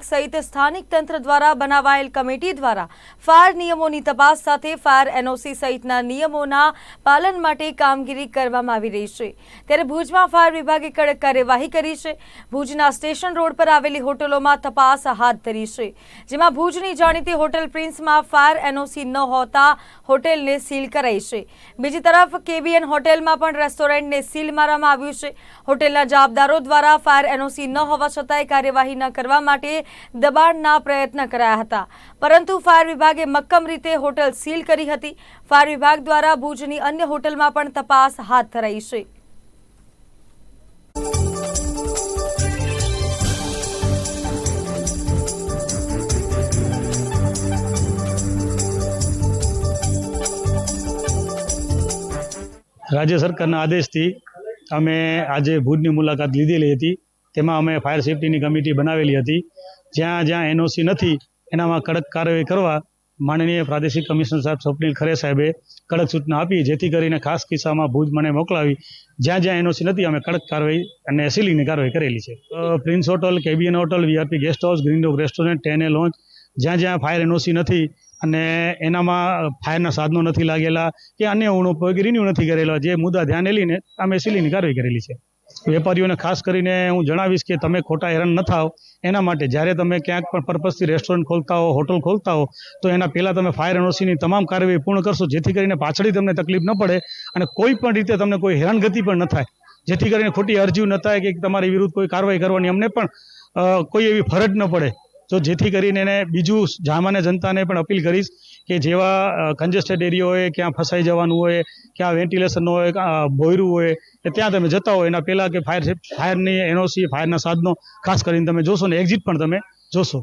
સહિત સ્થાનિક તંત્ર દ્વારા બનાવાયેલ કમિટી દ્વારા ફાયર નિયમોની તપાસ સાથે ફાયર એનઓસી સહિતના નિયમોના પાલન માટે કામગીરી કરવામાં આવી રહી છે. ત્યારે ભુજમાં ફાયર વિભાગે કડક કાર્યવાહી કરી છે. ભુજના સ્ટેશન રોડ પર આવેલી હોટલોમાં તપાસ હાથ ધરી છે. જેમાં ભુજની જાણીતી હોટેલ પ્રિન્સમાં ફાયર એનઓસી ન હોતા હોટેલને સીલ કરાઈ છે. બીજી તરફ કેબીએન હોટેલમાં પણ રેસ્ટોરન્ટને સીલ મારવામાં આવ્યું છે. હોટેલના જવાબદારો દ્વારા ફાયર એનઓસી ન હોવા છતાંય કાર્યવાહી ન કરવા માટે દબાણના પ્રયત્ન કરાયા હતા. પરંતુ ફાયર વિભાગે મક્કમ રીતે હોટલ સીલ કરી હતી. ફાયર વિભાગ દ્વારા ભુજની અન્ય હોટલમાં પણ તપાસ હાથ ધરાઈ છે. રાજ્ય સરકારના આદેશથી અમે આજે ભુજની મુલાકાત લીધેલી હતી. તેમાં અમે ફાયર સેફટીની કમિટી બનાવેલી હતી. જ્યાં જ્યાં એનઓસી નથી, એનામાં કડક કાર્યવાહી કરવા માનનીય પ્રાદેશિક કમિશનર સાહેબ સ્વપ્નિલ ખરે સાહેબે કડક સૂચના આપી, જેથી કરીને ખાસ કિસ્સામાં ભુજ મને મોકલાવી. જ્યાં જ્યાં એનઓસી નથી, અમે કડક કાર્યવાહી અને સીલિંગની કાર્યવાહી કરેલી છે. Prince hotel કેબિયન hotel VRP guest house green rock restaurant ટેને લોન્ચ જ્યાં જ્યાં ફાયર એનઓસી નથી અને એનામાં ફાયરના સાધનો નથી લાગેલા કે અન્ય ઉપયોગ રિન્યુ નથી કરેલા, જે મુદ્દા ધ્યાને લઈને અમે સીલિંગની કાર્યવાહી કરેલી છે. વેપારીઓને ખાસ કરીને હું જણાવીશ કે તમે ખોટા હેરાન ન થાઓ. એના માટે જ્યારે તમે ક્યાંક પણ પર્પઝથી રેસ્ટોરન્ટ ખોલતા હો હોટલ ખોલતા હો, તો એના પહેલાં તમે ફાયર એનઓસીની તમામ કાર્યવાહી પૂર્ણ કરશો, જેથી કરીને પાછળથી તમને તકલીફ ન પડે અને કોઈ પણ રીતે તમને કોઈ હેરાનગતિ પણ ન થાય. જેથી કરીને ખોટી અરજીઓ ન થાય કે તમારી વિરુદ્ધ કોઈ કાર્યવાહી કરવાની. અમને પણ કોઈ એવી ફરજ ન પડે. તો જેથી કરીને એને બીજું સામાન્ય જનતાને પણ અપીલ કરીશ કે જેવા કન્જેસ્ટેડ એરિયા હોય, ક્યાં ફસાઈ જવાનું હોય, ક્યાં વેન્ટિલેશન હોય, ક્યાં હોય કે ત્યાં તમે જતા હોય. એના પહેલાં કે ફાયર ફાયરની એનઓસી ફાયરના સાધનો, ખાસ કરીને તમે જોશો ને એક્ઝિટ પણ તમે જોશો.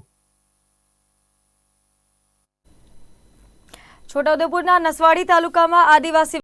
છોટાઉદેપુરના નસવાડી તાલુકામાં આદિવાસી